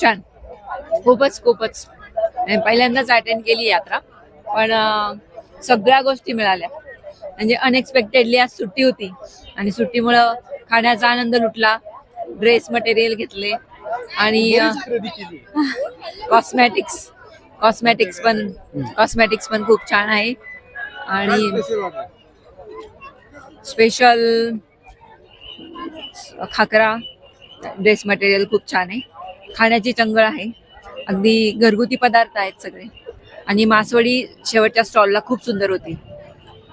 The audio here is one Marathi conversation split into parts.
छान. खूपच खूपच. पहिल्यांदाच अटेंड केली यात्रा. पण सगळ्या गोष्टी मिळाल्या. म्हणजे अनएक्सपेक्टेडली आज सुट्टी होती. आणि सुट्टीमुळं खाण्याचा आनंद लुटला. ड्रेस मटेरियल घेतले. आणि कॉस्मॅटिक्स कॉस्मॅटिक्स पण कॉस्मॅटिक्स पण खूप छान आहे. आणि स्पेशल खाकरा. ड्रेस मटेरियल खूप छान आहे. खाण्याची चंगळ आहे. अगदी घरगुती पदार्थ आहेत सगळे. आणि मासवडी शेवटच्या स्टॉलला खूप सुंदर होती.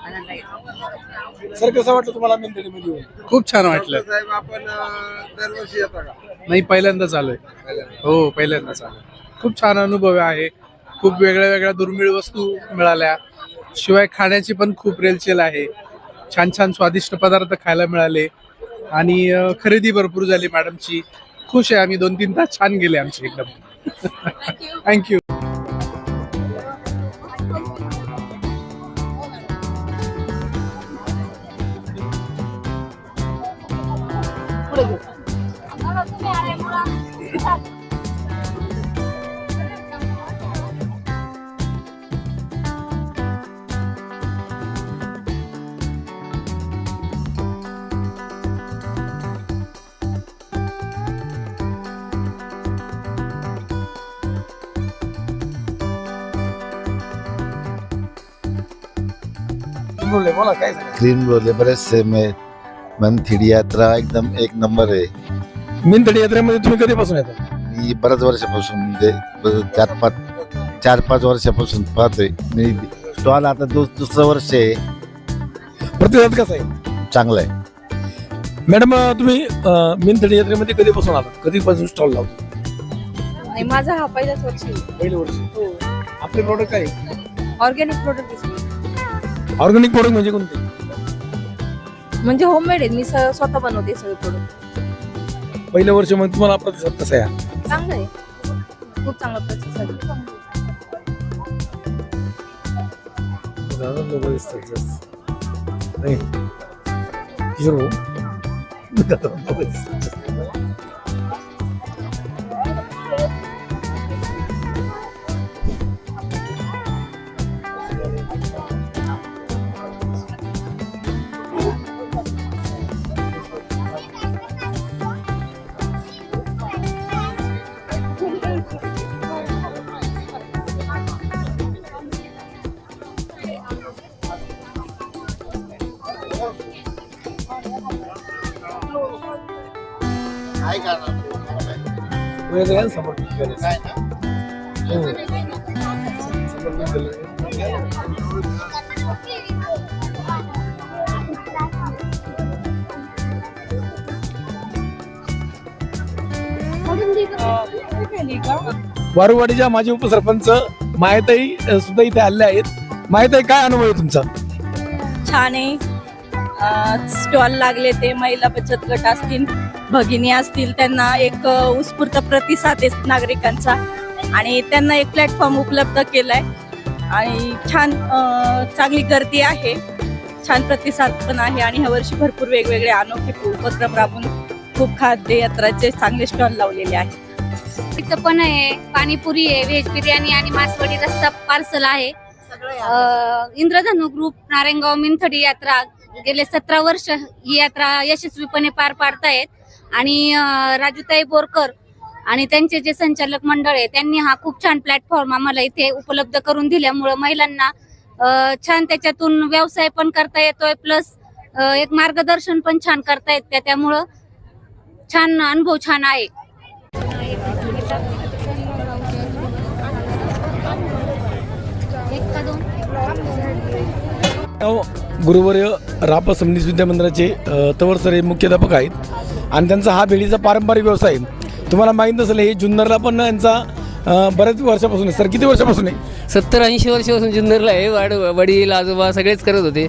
आनंद आहे. सर कसं वाटलं तुम्हाला येऊन? खूप छान वाटलं. साहेब आपण अं, दरवर्षी येतो का? नाही पहिल्यांदाच आलोय. हो पहिल्यांदाच आलोय. खूप छान अनुभव आहे. खूप वेगळ्या वेगळ्या दुर्मिळ वस्तू मिळाल्या. शिवाय खाण्याची पण खूप रेलचेल आहे. छान छान स्वादिष्ट पदार्थ खायला मिळाले. आणि अं, खरेदी भरपूर झाली मॅडमची. खुश आहे आम्ही दोन तीन तास छान गेले आमचे एकदम थँक्यू बोलले बोला काय सांगा ग्रीन बोलले बरेचसे मे मनथिडी यात्रा एकदम एक नंबर आहे. मेंदडी यात्रेमध्ये तुम्ही कधीपासून येता? मी बऱ्याच वर्षापासून म्हणजे ब- चार पाच चार पाच वर्षापासून पाहतोय. मी स्टॉल आता दु- दुसरं वर्ष आहे. प्रतिसाद कसा आहे? चांगला आहे. मॅडम अं, तुम्ही मेंदडी यात्रेमध्ये कधीपासून आला कधीपासून स्टॉल लावतो? माझा हा पहिलाच वर्ष पहिलं वर्ष. आपले प्रॉडक्ट काय? ऑर्गॅनिक प्रोडक्ट ऑर्गॅनिक प्रॉडक्ट म्हणजे कोणते? म्हणजे होममेड आहे मी स- स्वतः बनवते सगळे प्रोडक्ट पहिलं वर्ष म्हणजे तुम्हाला प्रतिसाद कसा आहे? चांगलं आहे. खूप चांगला प्रतिसाद आहे. दादा लोक दिसतात जास्त नाही. किशोर भाऊ. दादा लोकं दिसतात जास्त. वेगळं आहे ना समोर हो. समोर दिलं. वारुवाडीच्या माजी उपसरपंच मायताई अ, सुद्धा इथे आले आहेत मायताई काय अनुभव आहे तुमचा छान आहे स्टॉल लागले ते महिला बचत गट असतील भगिनी असतील त्यांना एक उत्स्फूर्त प्रतिसाद आहे नागरिकांचा. आणि त्यांना एक प्लॅटफॉर्म उपलब्ध केलाय. आणि छान चांगली गर्दी आहे. छान प्रतिसाद पण आहे. आणि ह्या वर्षी भरपूर वेगवेगळे अनोखे उपक्रम राबून खूप खाद्य यात्राचे चांगले स्टॉल लावलेले आहेत. तिथं पण आहे. पाणीपुरी आहे व्हेज बिर्याणी आणि मासवडी रस्सा पार्सल आहे. इंद्रधनु ग्रुप नारायणगाव मिनथडी यात्रा गेले सतरा वर्ष ही यात्रा यशस्वीपणे पार पाडतायत. आणि राजूताई बोरकर आणि त्यांचे जे संचालक मंडळ आहे त्यांनी हा खूप छान प्लॅटफॉर्म आम्हाला इथे उपलब्ध करून दिल्यामुळं महिलांना छान त्याच्यातून व्यवसाय पण करता येतोय प्लस एक मार्गदर्शन पण छान करता येत त्यामुळं छान अनुभव छान आहे. गुरुवर्य राप समनीस विद्या मंदिराचे अ, हे मुख्याध्यापक आहेत. आणि त्यांचा हा भेळीचा पारंपरिक व्यवसाय आहे. तुम्हाला माहीत नसेल हे जुन्नरला पण यांचा बऱ्याच वर्षापासून आहे. सर किती वर्षापासून आहे? सत्तर ऐंशी वर्षापासून जुन्नरला आहे. वाड वडील आजोबा सगळेच करत होते.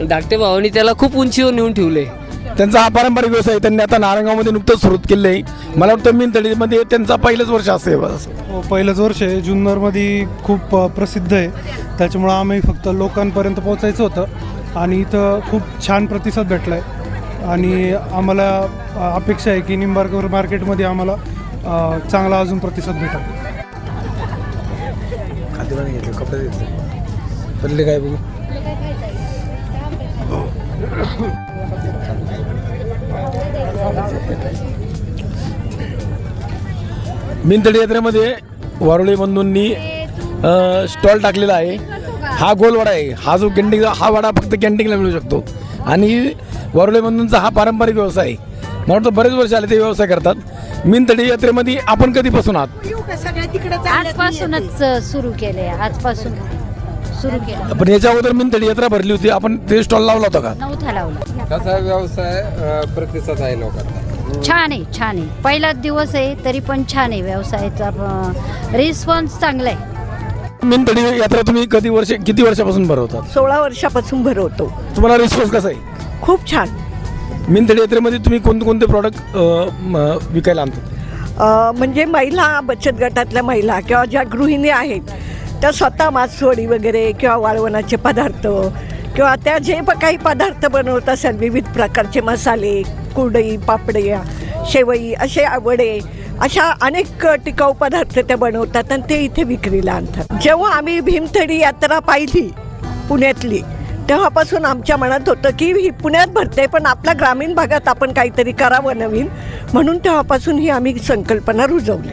धाकटे भावानी त्याला खूप उंचीवर नेऊन ठेवले. त्यांचा हा पारंपरिक व्यवसाय आहे. त्यांनी आता नारायणगावमध्ये नुकतंच सुरू केलं आहे. मला वाटतं मिनतडीमध्ये त्यांचा पहिलंच वर्ष असेल असं हो पहिलंच वर्ष आहे. जुन्नरमध्ये खूप प्रसिद्ध आहे. त्याच्यामुळं आम्ही फक्त लोकांपर्यंत पोहोचायचं होतं. आणि इथं खूप छान प्रतिसाद भेटला आहे आणि आम्हाला अपेक्षा आहे की निंबार्कर मार्केटमध्ये आम्हाला चांगला अजून प्रतिसाद भेटा खाद्यपाणी कपडे घेतले काय बघू? मिंतडी यात्रेमध्ये वारुळे बंधूंनी स्टॉल टाकलेला आहे. हा गोलवाडा आहे. हा जो कॅन्टीन हा वाडा फक्त कॅन्टीनला मिळू शकतो. आणि वारुळे बंधूंचा हा पारंपरिक व्यवसाय आहे. मला वाटतं बरेच वर्ष आले ते व्यवसाय करतात. मिनतडी यात्रेमध्ये आपण कधीपासून आहात? आजपासूनच सुरू केले. आजपासून सुरू केलं. पण याच्या अगोदर मिनतडी यात्रा भरली होती. आपण ते स्टॉल लावला होता का? नवथा लावला. कसा व्यवसाय? अं, प्रतिसाद आहे लोकांना छान आहे छान आहे. पहिलाच दिवस आहे तरी पण छान आहे व्यवसायाचा रिस्पॉन्स चांगला आहे. मिनतडी यात्रा तुम्ही कधी वर्ष किती वर्षापासून भरवतात? सोळा वर्षापासून भरवतो. तुम्हाला रिस्पॉन्स कसा आहे? खूप छान. मिनतडी यात्रेमध्ये तुम्ही कोणते कोणते प्रॉडक्ट विकायला आणतात अ, म्हणजे महिला बचत गटातल्या महिला किंवा ज्या गृहिणी आहेत त्या स्वतः मासवडी वगैरे किंवा वाळवणाचे पदार्थ किंवा त्या जे प- काही पदार्थ बनवत असेल विविध प्रकारचे मसाले कुरडई पापड्या शेवई असे वडे अशा अनेक टिकाऊ पदार्थ त्या बनवतात आणि ते इथे विक्रीला आणतात. जेव्हा आम्ही भीमथडी यात्रा पाहिली पुण्यातली तेव्हापासून आमच्या मनात होतं की ही पुण्यात भरते पण आपल्या ग्रामीण भागात आपण काहीतरी करावं नवीन. म्हणून तेव्हापासून ही आम्ही संकल्पना रुजवली.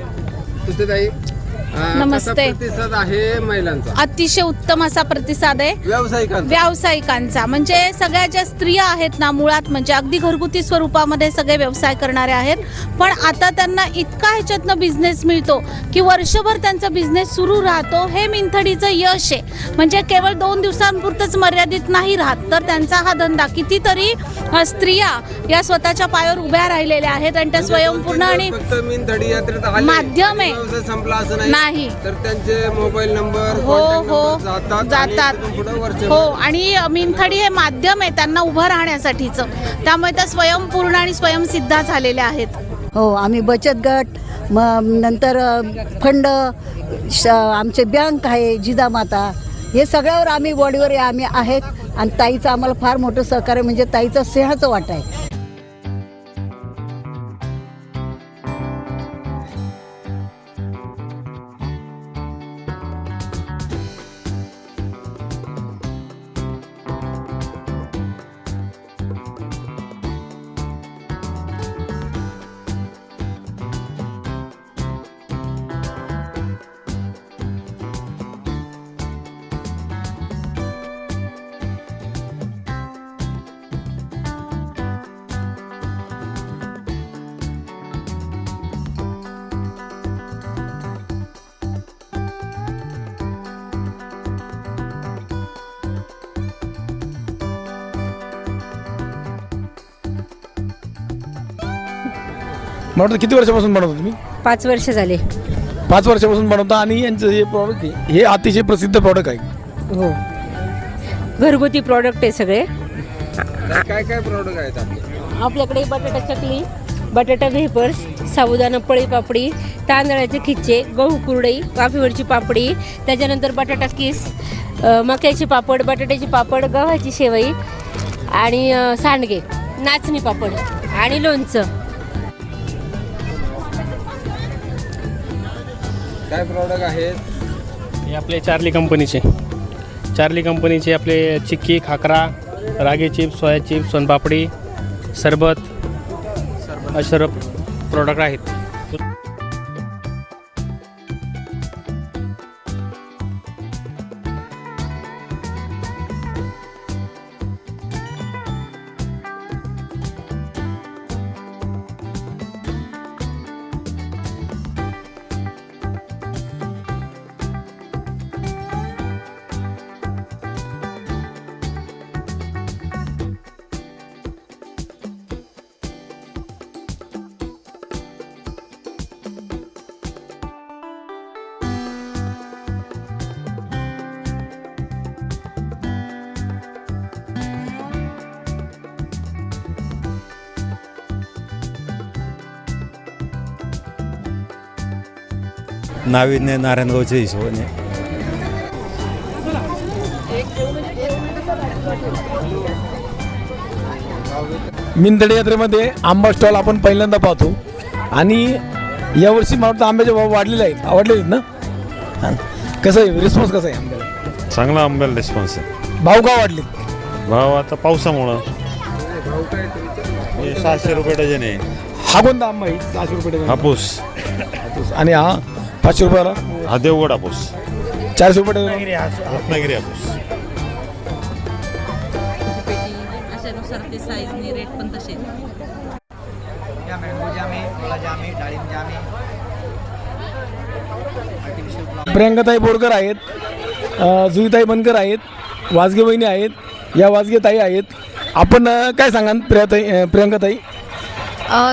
नमस्ते. प्रतिसाद आहे महिलांचा. अतिशय उत्तम असा प्रतिसाद आहे. व्यावसायिकांचा. व्यावसायिकांचा. म्हणजे सगळ्या ज्या स्त्रिया आहेत ना मुळात म्हणजे अगदी घरगुती स्वरूपामध्ये सगळे व्यवसाय करणारे आहेत. पण आता त्यांना इतका ह्याच्यातनं बिझनेस मिळतो की वर्षभर त्यांचा बिझनेस सुरू राहतो हे मिंथडीचं यश आहे. म्हणजे केवळ दोन दिवसांपुरतंच मर्यादित नाही राहत तर त्यांचा हा धंदा कितीतरी स्त्रिया या स्वतःच्या पायावर उभ्या राहिलेल्या आहेत आणि त्या स्वयंपूर्ण आणि फक्त मीनथडी यात्रेत आले. माध्यम. आहे. व्यवसाय संपला असं नाही नाही. तर त्यांचे मोबाईल नंबर हो हो. जातात हो आणि मिनथडी हे माध्यम आहे त्यांना उभं राहण्यासाठीचं. त्यामुळे त्या स्वयंपूर्ण आणि स्वयंसिद्धा झालेल्या आहेत. हो आम्ही बचत गट मग नंतर फंड श आमचे बँक आहे जिजामाता हे सगळ्यावर आम्ही बॉडीवर आम्ही आहेत. आणि ताईचं आम्हाला फार मोठं सहकार्य म्हणजे ताईचं सिंहाचं वाट आहे. वाटतं किती वर्षापासून बनवता तुम्ही? पाच वर्ष झाले. पाच वर्षापासून बनवता आणि यांचं हे प्रॉडक्ट आहे हे अतिशय प्रसिद्ध प्रॉडक्ट आहे. हो. घरगुती प्रॉडक्ट आहे सगळे. काय काय प्रोडक्ट आहेत आपले? आपल्याकडे बटाटा चकली बटाटा वेपर्स साबुदाणा पळी पापडी तांदळाचे खिच्चे गहू कुरडई वाफेवरची पापडी त्याच्यानंतर बटाटा किस अ, मक्याचे पापड बटाट्याचे पापड गव्हाची शेवई आणि अ, सांडगे नाचणी पापड आणि लोणचं. काय प्रॉडक्ट आहेत? हे आपले चार्ली कंपनीचे. चार्ली कंपनीचे आपले chikki khakra ragi chips soya chips soan papdi सरबत असे सर्व प्रोडक्ट आहेत. नाविन्य नारायणगावच्या हिशोबाने मिनतडे यात्रेमध्ये आंबा स्टॉल आपण पहिल्यांदा पाहतो. आणि यावर्षी मला वाटतं आंब्याचे भाव वाढलेले आहेत. आवडलेले आहेत ना. कसं आहे? रिस्पॉन्स कसा आहे आंब्याला? चांगला आंब्याला रिस्पॉन्स आहे. भाव का वाढले भाव आता पावसामुळं. हे सहाशे रुपये डझन आहे. हा कोणता आंबा आहे? सहाशे रुपये डझन. हापूस. हापूस. आणि हा? पाचशे रुपयाला? हा देवगड हापूस चारशे रुपये. रत्नागिरी हापूस अशानुसार ते साईजने रेट पण तसे प्रियंकाताई बोरकर आहेत जुईताई बनकर आहेत वाजगे वहिनी आहेत या वाजगे ताई आहेत. आपण काय सांगा प्रियाताई प्रियंकाताई?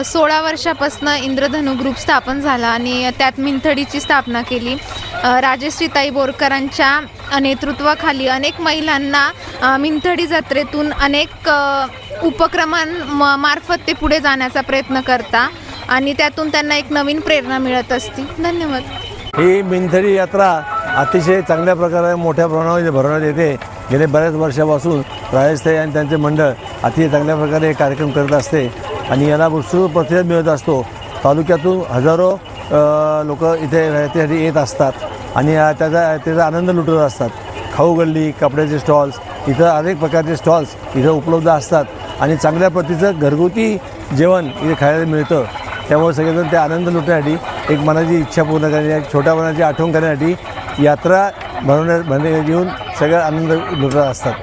सोळा वर्षापासून इंद्रधनु ग्रुप स्थापन झाला आणि त्यात मिंथडीची स्थापना केली. राजेश्रीताई राजश्रीताई बोरकरांच्या नेतृत्वाखाली अनेक महिलांना मिंथडी जत्रेतून अनेक अ, उपक्रमां म- मार्फत ते पुढे जाण्याचा प्रयत्न करता आणि त्यातून त्यांना एक नवीन प्रेरणा मिळत असते. धन्यवाद. ही मिंथडी यात्रा अतिशय चांगल्या प्रकारे मोठ्या प्रमाणामध्ये भरवण्यात येते. गेले बऱ्याच वर्षापासून राजस्थाई आणि त्यांचे मंडळ अतिशय चांगल्या प्रकारे हे कार्यक्रम करत असते. आणि याला उत्सुक प्रतिसाद मिळत असतो. तालुक्यातून हजारो लोक इथे राहतेसाठी येत असतात. आणि त्याचा त्याचा आनंद लुटत असतात. खाऊ गल्ली कपड्याचे स्टॉल्स इथं अनेक प्रकारचे स्टॉल्स इथं उपलब्ध असतात. आणि चांगल्या प्रतीचं घरगुती जेवण इथे खायला मिळतं. त्यामुळे सगळेजण ते आनंद लुटण्यासाठी एक मनाची इच्छा पूर्ण करण्यासाठी छोट्या मनाची आठवण करण्यासाठी यात्रा भरवण्या म्हणजे येऊन सगळ्या आनंद लुटत असतात.